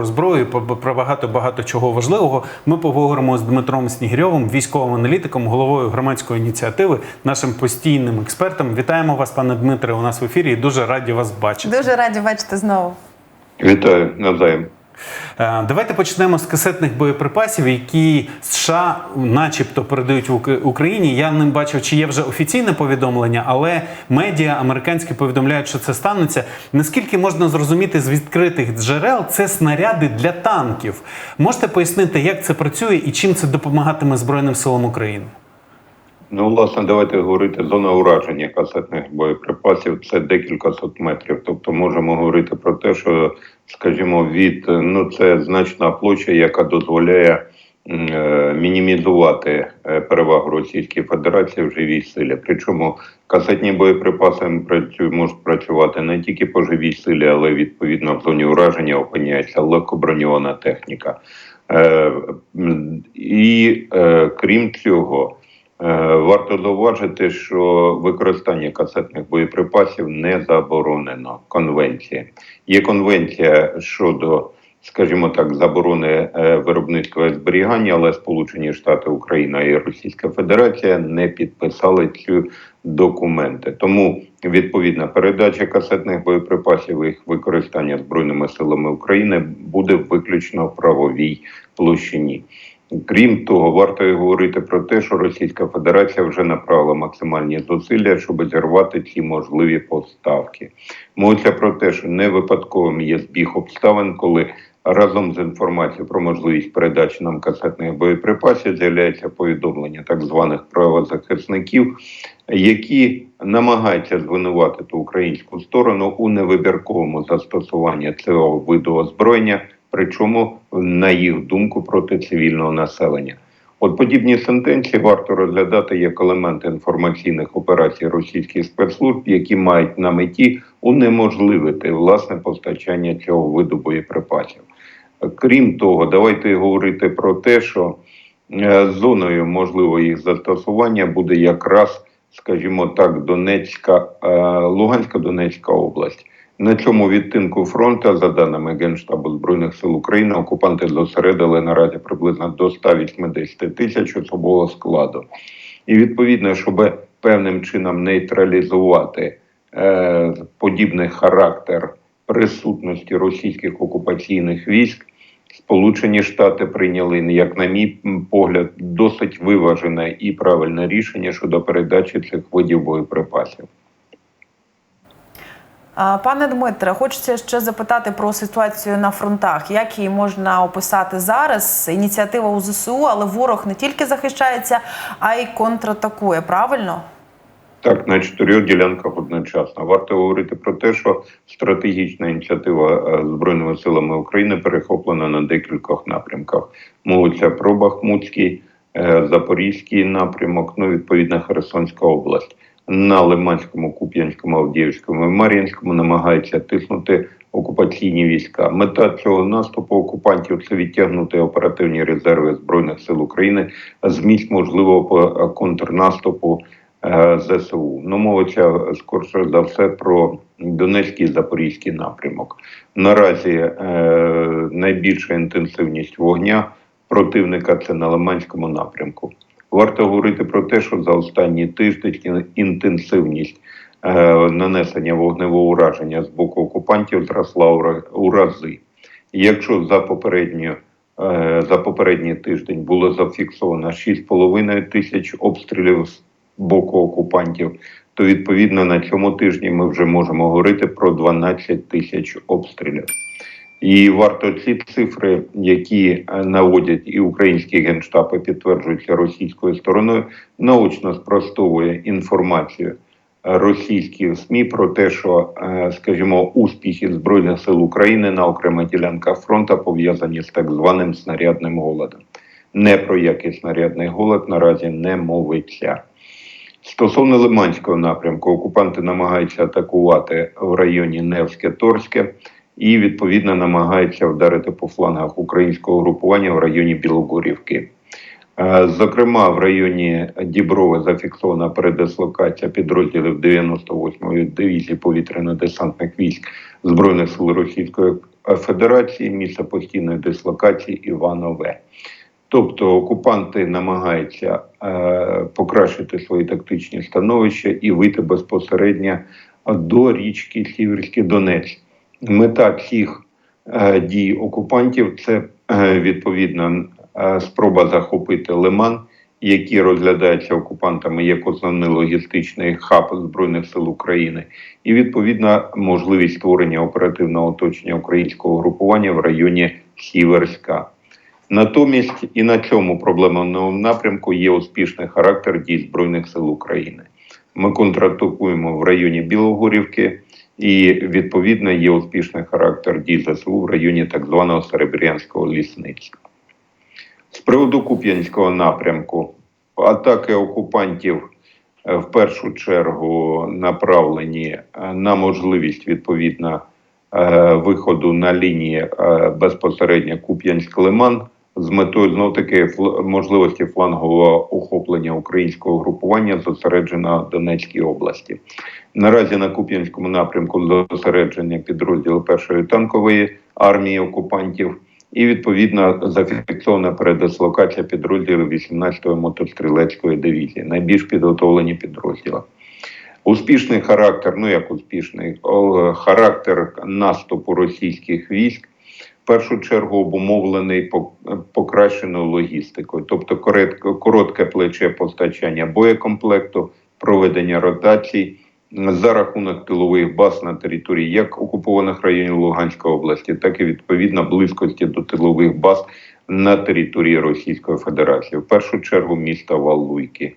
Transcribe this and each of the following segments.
про зброю, про, багато багато чого важливого. Ми поговоримо з Дмитром Снігірьовим, військовим аналітиком, головою громадської ініціативи, нашим постійним експертом. Вітаємо вас, пане Дмитре, у нас в ефірі. і Дуже раді вас бачити. Дуже раді бачити знову. Вітаю навзаєм. Е, Давайте почнемо з касетних боєприпасів, які США, начебто, передають в Україні. Я не бачив, чи є вже офіційне повідомлення, але медіа американські повідомляють, що це станеться. Наскільки можна зрозуміти з відкритих джерел, це снаряди для танків. Можете пояснити, як це працює і чим це допомагатиме Збройним силам України? Ну, власне, давайте говорити зона ураження касетних боєприпасів це декілька сот метрів. Тобто можемо говорити про те, що, скажімо, від ну це значна площа, яка дозволяє е, мінімізувати е, перевагу Російської Федерації в живій силі. Причому касетні боєприпаси можуть працювати не тільки по живій силі, але відповідно в зоні ураження опиняється легкоброньована техніка. Е, і е, крім цього. Е, Варто зауважити, що використання касетних боєприпасів не заборонено конвенції. Є конвенція щодо, скажімо так, заборони е, виробництва і зберігання, але Сполучені Штати Україна і Російська Федерація не підписали ці документи. Тому відповідна передача касетних боєприпасів і їх використання збройними силами України буде виключно в правовій площині. Крім того, варто говорити про те, що Російська Федерація вже направила максимальні зусилля, щоб зірвати ці можливі поставки. Мовиться про те, що не випадковим є збіг обставин, коли разом з інформацією про можливість передачі нам касетних боєприпасів з'являється повідомлення так званих правозахисників, які намагаються звинуватити українську сторону у невибірковому застосуванні цього виду озброєння причому на їх думку проти цивільного населення. От подібні сентенції варто розглядати як елемент інформаційних операцій російських спецслужб, які мають на меті унеможливити власне постачання цього виду боєприпасів. Крім того, давайте говорити про те, що е, зоною можливого їх застосування буде якраз, скажімо так, Донецька, е, Луганська Донецька область. На цьому відтинку фронту, за даними Генштабу Збройних сил України, окупанти зосередили наразі приблизно до 180 тисяч особового складу. І відповідно, щоб певним чином нейтралізувати е, подібний характер присутності російських окупаційних військ, Сполучені Штати прийняли, як на мій погляд, досить виважене і правильне рішення щодо передачі цих видів боєприпасів. Пане Дмитре, хочеться ще запитати про ситуацію на фронтах. Як її можна описати зараз? Ініціатива у ЗСУ, але ворог не тільки захищається, а й контратакує. Правильно? Так, на чотирьох ділянках одночасно. Варто говорити про те, що стратегічна ініціатива е, Збройними силами України перехоплена на декількох напрямках. Мовиться про Бахмутський, е, Запорізький напрямок, ну відповідно Херсонська область. На Лиманському, Куп'янському, Авдіївському і Мар'їнському намагаються тиснути окупаційні війська. Мета цього наступу окупантів це відтягнути оперативні резерви збройних сил України з місць можливого контрнаступу е, ЗСУ. Ну, мовиться скорше за все про Донецький і Запорізький напрямок. Наразі е, найбільша інтенсивність вогня противника це на Лиманському напрямку. Варто говорити про те, що за останні тиждень інтенсивність е, нанесення вогневого ураження з боку окупантів зросла у рази. Якщо за попередню е, за попередній тиждень було зафіксовано 6,5 тисяч обстрілів з боку окупантів, то відповідно на цьому тижні ми вже можемо говорити про 12 тисяч обстрілів. І варто ці цифри, які е, наводять і українські генштаб, і підтверджуються російською стороною, наочно спростовує інформацію російських СМІ про те, що, е, скажімо, успіхи збройних сил України на окремих ділянках фронту пов'язані з так званим снарядним голодом. Не про який снарядний голод наразі не мовиться. Стосовно Лиманського напрямку, окупанти намагаються атакувати в районі Невське-Торське і відповідно намагаються вдарити по флангах українського групування в районі Білогорівки. Е, Зокрема, в районі Діброви зафіксована передислокація підрозділів 98-ї дивізії повітряно-десантних військ Збройних сил Російської Федерації, місце постійної дислокації Іванове. Тобто окупанти намагаються е, покращити свої тактичні становища і вийти безпосередньо до річки Сіверський Донець. Мета всіх е, дій окупантів це е, відповідно е, спроба захопити Лиман, який розглядається окупантами як основний логістичний хаб збройних сил України, і відповідно можливість створення оперативного оточення українського групування в районі Сіверська. Натомість і на цьому проблемному напрямку є успішний характер дій збройних сил України. Ми контратакуємо в районі Білогорівки, і відповідно є успішний характер дій ЗСУ в районі так званого Серебрянського лісництва. З приводу Куп'янського напрямку, атаки окупантів е, в першу чергу направлені е, на можливість відповідно е, виходу на лінії безпосередньо Куп'янськ-Лиман з метою знов таки можливості флангового охоплення українського групування зосередженого в Донецькій області. Наразі на Куп'янському напрямку зосередження підрозділу першої танкової армії окупантів. І відповідно зафіксована передислокація підрозділів 18-ї мотострілецької дивізії, найбільш підготовлені підрозділи. Успішний характер, ну як успішний, характер наступу російських військ в першу чергу обумовлений пок- покращеною логістикою, тобто коротке плече постачання боєкомплекту, проведення ротацій за рахунок тилових баз на території як окупованих районів Луганської області, так і відповідно близькості до тилових баз на території Російської Федерації, в першу чергу міста Валуйки.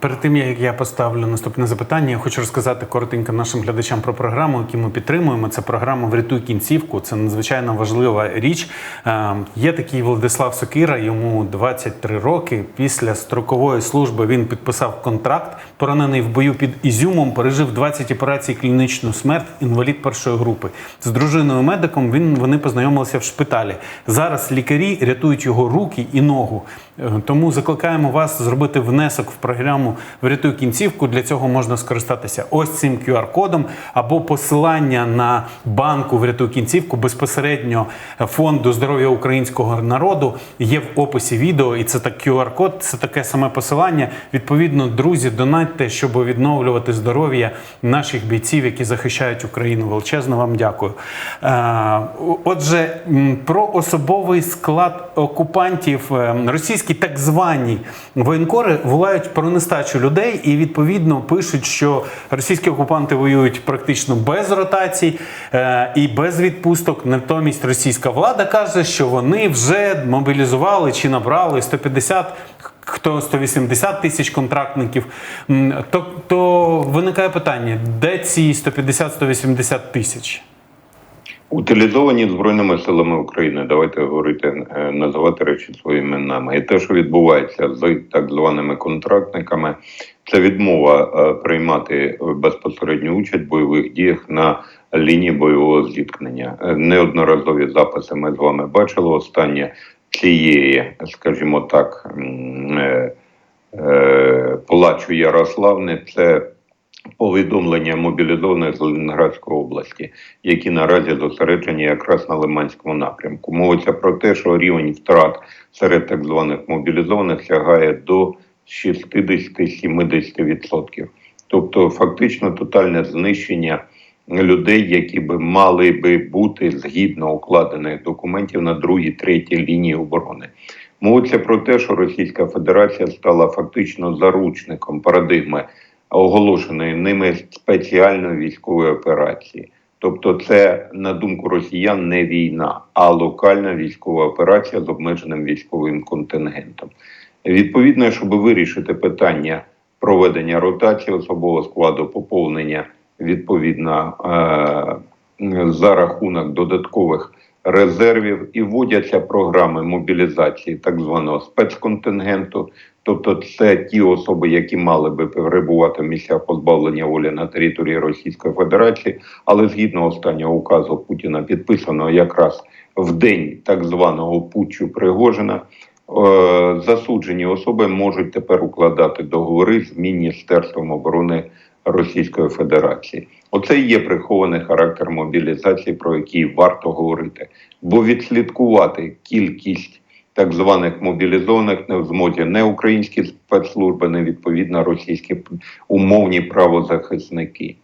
Перед тим як я поставлю наступне запитання, я хочу розказати коротенько нашим глядачам про програму, яку ми підтримуємо. Це програма Врятуй кінцівку. Це надзвичайно важлива річ. Є такий Владислав Сокира, йому 23 роки. Після строкової служби він підписав контракт. Поранений в бою під Ізюмом, пережив 20 операцій клінічну смерть, інвалід першої групи. З дружиною медиком він вони познайомилися в шпиталі. Зараз лікарі рятують його руки і ногу. Тому закликаємо вас зробити внесок в програму Врятуй кінцівку. Для цього можна скористатися ось цим QR-кодом або посилання на банку Врятуй кінцівку безпосередньо фонду здоров'я українського народу є в описі відео, і це так QR-код, це таке саме посилання. Відповідно, друзі, донатьте, щоб відновлювати здоров'я наших бійців, які захищають Україну. Величезно вам дякую. Е, Отже, про особовий склад окупантів е, російські так звані воєнкори волають про нестачу людей і відповідно пишуть, що російські окупанти воюють практично без ротацій е, і без відпусток. Натомість російська влада каже, що вони вже мобілізували чи набрали 150 Хто 180 тисяч контрактників, то, то виникає питання: де ці 150-180 тисяч? Утилізовані збройними силами України. Давайте говорити, е, називати речі своїми іменами. І те, що відбувається з так званими контрактниками, це відмова е, приймати безпосередню участь в бойових діях на лінії бойового зіткнення. Е, Неодноразові записи ми з вами бачили. Останнє цієї, скажімо так, плачу Ярославни. Це повідомлення мобілізованих з Ленінградської області, які наразі зосереджені якраз на Лиманському напрямку. Мовиться про те, що рівень втрат серед так званих мобілізованих сягає до 60-70%. Тобто, фактично, тотальне знищення людей, які би мали би бути згідно укладених документів на другій, третій лінії оборони. Мовиться про те, що Російська Федерація стала фактично заручником парадигми оголошеної ними спеціальної військової операції. Тобто, це на думку росіян не війна, а локальна військова операція з обмеженим військовим контингентом. Відповідно, щоб вирішити питання проведення ротації особового складу, поповнення відповідно е- за рахунок додаткових резервів і вводяться програми мобілізації так званого спецконтингенту. Тобто, це ті особи, які мали би перебувати в місцях позбавлення волі на території Російської Федерації, але згідно останнього указу Путіна, підписаного якраз в день так званого путчу Пригожина, е, засуджені особи можуть тепер укладати договори з Міністерством оборони Російської Федерації. Оце і є прихований характер мобілізації, про який варто говорити, бо відслідкувати кількість так званих мобілізованих не в змозі не українські спецслужби, не відповідно російські умовні правозахисники.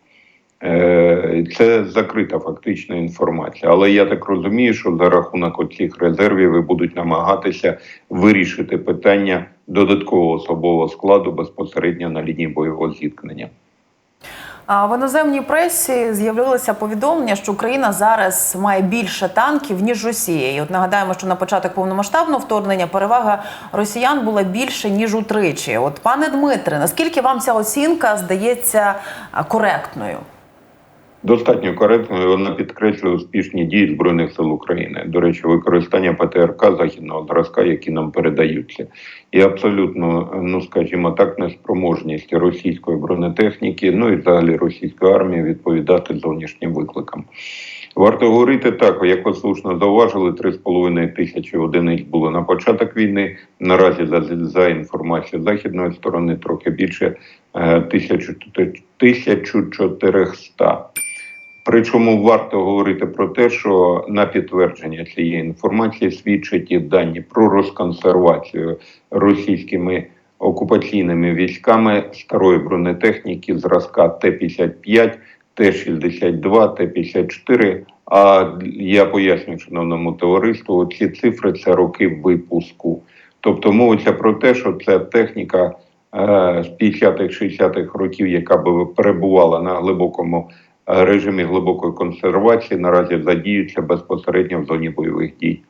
Е, Це закрита фактично інформація. Але я так розумію, що за рахунок оцих резервів і будуть намагатися вирішити питання додаткового особового складу безпосередньо на лінії бойового зіткнення. В іноземній пресі з'явилося повідомлення, що Україна зараз має більше танків ніж Росія. І от нагадаємо, що на початок повномасштабного вторгнення перевага росіян була більше ніж утричі. От пане Дмитре, наскільки вам ця оцінка здається коректною? Достатньо коректно і вона підкреслює успішні дії збройних сил України. До речі, використання ПТРК західного зразка, які нам передаються, і абсолютно, ну скажімо так, неспроможність російської бронетехніки, ну і взагалі російської армії відповідати зовнішнім викликам. Варто говорити так, як ви слушно зауважили, 3,5 тисячі одиниць було на початок війни. Наразі за, за інформацією західної сторони трохи більше е, 1400. Причому варто говорити про те, що на підтвердження цієї інформації свідчать і дані про розконсервацію російськими окупаційними військами старої бронетехніки зразка Т-55, Т-62, Т-54. А я пояснюю шановному товариству, ці цифри це роки випуску. Тобто мовиться про те, що це техніка е, з 50-х-60-х років, яка перебувала на глибокому режимі глибокої консервації, наразі задіються безпосередньо в зоні бойових дій.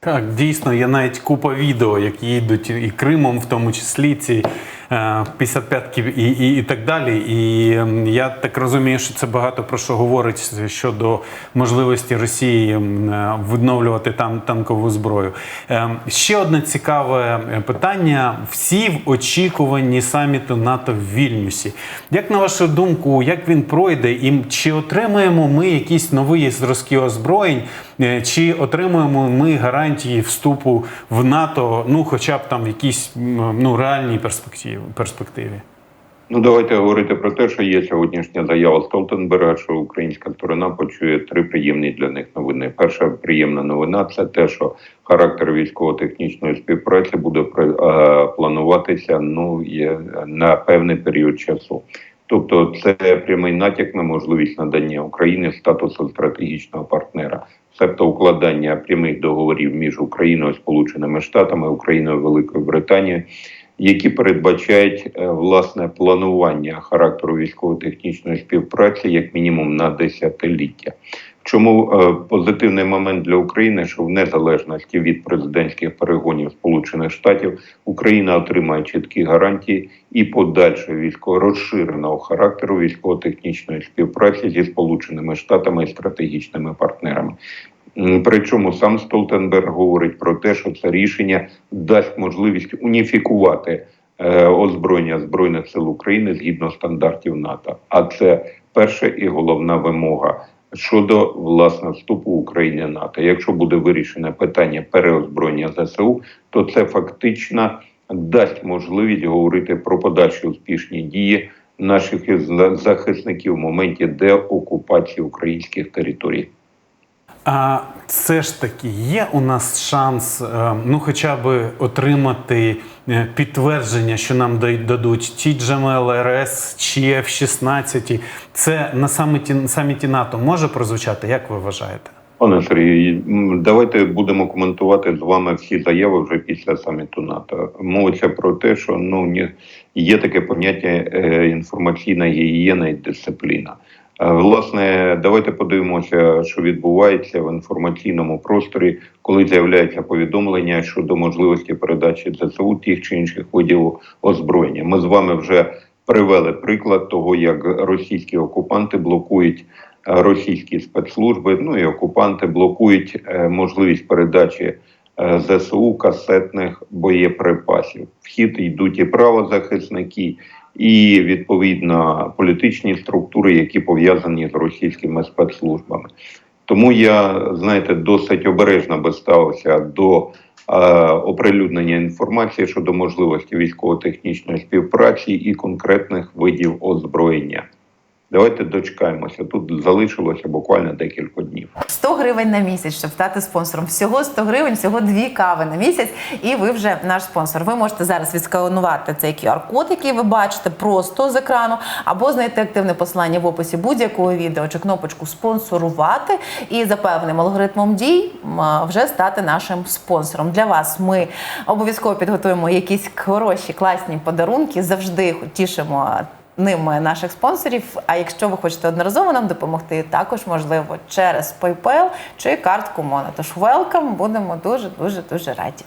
Так, дійсно, є навіть купа відео, які йдуть і Кримом, в тому числі ці е, 55-ки і, і, і так далі. І ем, я так розумію, що це багато про що говорить щодо можливості Росії ем, е, відновлювати там танкову зброю. Ем, ще одне цікаве е, питання: всі в очікуванні саміту НАТО в Вільнюсі. Як на вашу думку, як він пройде, і чи отримаємо ми якісь нові зразки озброєнь, е, чи отримуємо ми гарантії вступу в НАТО, ну хоча б там в якійсь ну реальній перспективі перспективі? Ну, давайте говорити про те, що є сьогоднішня заява Столтенберга, що українська сторона почує три приємні для них новини. Перша приємна новина це те, що характер військово-технічної співпраці буде е, плануватися ну на певний період часу. Тобто, це прямий натяк на можливість надання Україні статусу стратегічного партнера, себто укладання прямих договорів між Україною, Сполученими Штатами, Україною, Великою Британією які передбачають е, власне планування характеру військово-технічної співпраці як мінімум на десятиліття. Чому е, позитивний момент для України, що в незалежності від президентських перегонів Сполучених Штатів Україна отримає чіткі гарантії і подальшого військово розширеного характеру військово-технічної співпраці зі Сполученими Штатами і стратегічними партнерами. Причому сам Столтенберг говорить про те, що це рішення дасть можливість уніфікувати е, озброєння збройних сил України згідно стандартів НАТО. А це перша і головна вимога щодо власне вступу України НАТО. Якщо буде вирішене питання переозброєння ЗСУ, то це фактично дасть можливість говорити про подальші успішні дії наших захисників в моменті деокупації українських територій. А це ж таки є у нас шанс, е, ну хоча б отримати е, підтвердження, що нам дадуть ті GML, РС чи F-16. Це на саміті, саміті НАТО може прозвучати? Як ви вважаєте? Пане Сергію, давайте будемо коментувати з вами всі заяви вже після саміту НАТО. Мовиться про те, що ну ні, є таке поняття е, інформаційна гігієна і дисципліна. Е, Власне, давайте подивимося, що відбувається в інформаційному просторі, коли з'являється повідомлення щодо можливості передачі ЗСУ тих чи інших видів озброєння. Ми з вами вже привели приклад того, як російські окупанти блокують е, російські спецслужби, ну і окупанти блокують е, можливість передачі ЗСУ касетних боєприпасів. В хід йдуть і правозахисники, і відповідно політичні структури, які пов'язані з російськими спецслужбами. Тому я знаєте досить обережно би ставився до оприлюднення інформації щодо можливості військово-технічної співпраці і конкретних видів озброєння. Давайте дочекаємося. Тут залишилося буквально декілька днів. 100 гривень на місяць, щоб стати спонсором. Всього 100 гривень, всього дві кави на місяць, і ви вже наш спонсор. Ви можете зараз відсканувати цей QR-код, який ви бачите просто з екрану, або знайти активне посилання в описі будь-якого відео чи кнопочку спонсорувати і за певним алгоритмом дій вже стати нашим спонсором. Для вас ми обов'язково підготуємо якісь хороші, класні подарунки. Завжди тішимо ними наших спонсорів. А якщо ви хочете одноразово нам допомогти, також можливо через PayPal чи картку Моно. Тож welcome, будемо дуже дуже дуже раді.